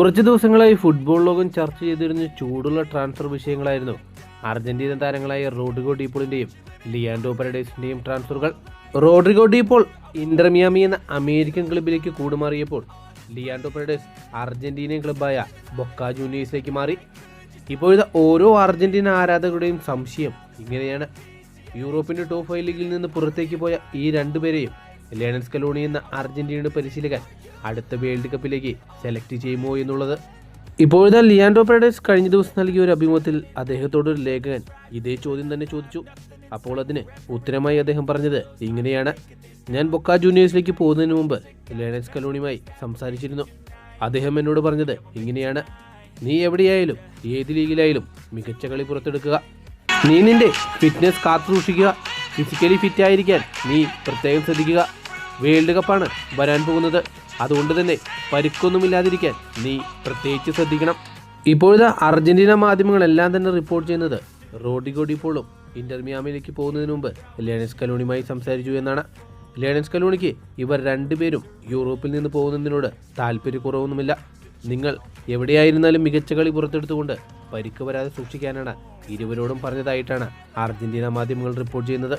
കുറച്ച് ദിവസങ്ങളായി ഫുട്ബോൾ ലോകം ചർച്ച ചെയ്തിരുന്ന ചൂടുള്ള ട്രാൻസ്ഫർ വിഷയങ്ങളായിരുന്നു. അർജന്റീന താരങ്ങളായ റോഡ്രിഗോ ഡീപോളിന്റെയും ലിയാൻഡോ പരഡേസിന്റെയും ട്രാൻസ്ഫറുകൾ Rodrigo De Paul Inter Miami എന്ന അമേരിക്കൻ ക്ലബിലേക്ക് കൂടുമാറിയപ്പോൾ ലിയാൻഡോ പരഡേസ് അർജന്റീനിയൻ ക്ലബായ ബൊക്ക ജൂനിയേഴ്സിലേക്ക് മാറി. ഇപ്പോഴത്തെ ഓരോ അർജന്റീന ആരാധകരുടെയും സംശയം ഇങ്ങനെയാണ്. യൂറോപ്പിന്റെ ടോപ്പ് ഫൈവ് ലീഗിൽ നിന്ന് പുറത്തേക്ക് പോയ ഈ രണ്ടുപേരെയും ലേണൻ കലോണി എന്ന അർജന്റീനയുടെ പരിശീലകൻ അടുത്ത വേൾഡ് കപ്പിലേക്ക് സെലക്ട് ചെയ്യുമോ എന്നുള്ളത്. ഇപ്പോഴത്തെ ലിയാൻഡോ പെരഡേസ് കഴിഞ്ഞ ദിവസം നൽകിയ ഒരു അഭിമുഖത്തിൽ അദ്ദേഹത്തോട് ഒരു ലേഖകൻ ഇതേ ചോദ്യം തന്നെ ചോദിച്ചു. അപ്പോൾ അതിന് ഉത്തരമായി അദ്ദേഹം പറഞ്ഞത് ഇങ്ങനെയാണ്. ഞാൻ ബൊക്ക ജൂനിയേഴ്സിലേക്ക് പോകുന്നതിന് മുമ്പ് ലേണൻ കലോണിയുമായി സംസാരിച്ചിരുന്നു. അദ്ദേഹം എന്നോട് പറഞ്ഞത് ഇങ്ങനെയാണ്. നീ എവിടെയായാലും ഏത് ലീഗിലായാലും മികച്ച കളി പുറത്തെടുക്കുക. നീ നിന്റെ ഫിറ്റ്നസ് കാത്തുസൂക്ഷിക്കുക. ഫിസിക്കലി ഫിറ്റ് ആയിരിക്കാൻ നീ പ്രത്യേകം ശ്രദ്ധിക്കുക. വേൾഡ് കപ്പാണ് വരാൻ പോകുന്നത്. അതുകൊണ്ട് തന്നെ പരിക്കൊന്നുമില്ലാതിരിക്കാൻ നീ പ്രത്യേകിച്ച് ശ്രദ്ധിക്കണം. ഇപ്പോഴത്തെ അർജന്റീന മാധ്യമങ്ങളെല്ലാം തന്നെ റിപ്പോർട്ട് ചെയ്യുന്നത് റോഡിഗോ ഡിപ്പോളും ഇന്റർമിയാമിലേക്ക് പോകുന്നതിന് മുമ്പ് ലേണൻസ് കലോണിയുമായി സംസാരിച്ചു എന്നാണ്. ലേണൻസ് കലോണിക്ക് ഇവർ രണ്ടുപേരും യൂറോപ്പിൽ നിന്ന് പോകുന്നതിനോട് താല്പര്യക്കുറവൊന്നുമില്ല. നിങ്ങൾ എവിടെയായിരുന്നാലും മികച്ച കളി പുറത്തെടുത്തുകൊണ്ട് പരിക്ക് വരാതെ സൂക്ഷിക്കാനാണ് ഇരുവരോടും പറഞ്ഞതായിട്ടാണ് അർജന്റീന മാധ്യമങ്ങൾ റിപ്പോർട്ട് ചെയ്യുന്നത്.